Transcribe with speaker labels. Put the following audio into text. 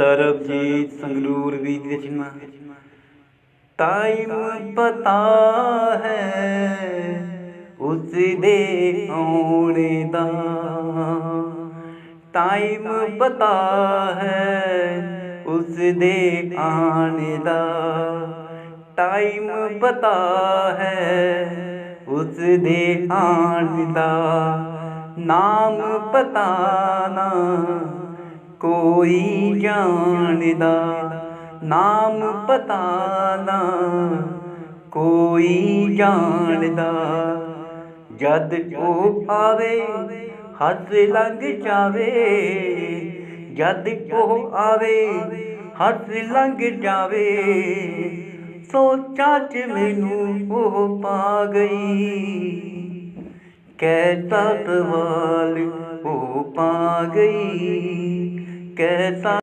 Speaker 1: ਸਰਬਜੀਤ ਸੰਗਰੂਰ ਵੀ ਦੀ ਟਾਈਮ ਪਤਾ ਹੈ ਉਸ ਦੇ ਆਉਣ ਦਾ। ਟਾਈਮ ਪਤਾ ਹੈ ਉਸ ਦੇ ਆਉਣ ਦਾ। ਟਾਈਮ ਪਤਾ ਹੈ ਉਸ ਦੇ ਆਉਣ ਦਾ। ਨਾਮ ਪਤਾ ਨਾ ਕੋਈ ਜਾਣਦਾ, ਨਾਮ ਪਤਾ ਨਾ। ਕੋਈ ਜਾਣਦਾ, ਜਦ ਉਹ ਆਵੇ, ਹੱਥ ਲੰਘ ਜਾਵੇ। ਜਦ ਉਹ ਆਵੇ, ਹੱਥ ਲੰਘ ਜਾਵੇ। ਸੋਚਾਂ ਚ ਮੈਨੂੰ ਉਹ ਪਾ ਗਈ। ਕੈਸਾ ਸਵਾਲ, ਉਹ ਪਾ ਗਈ। कैसा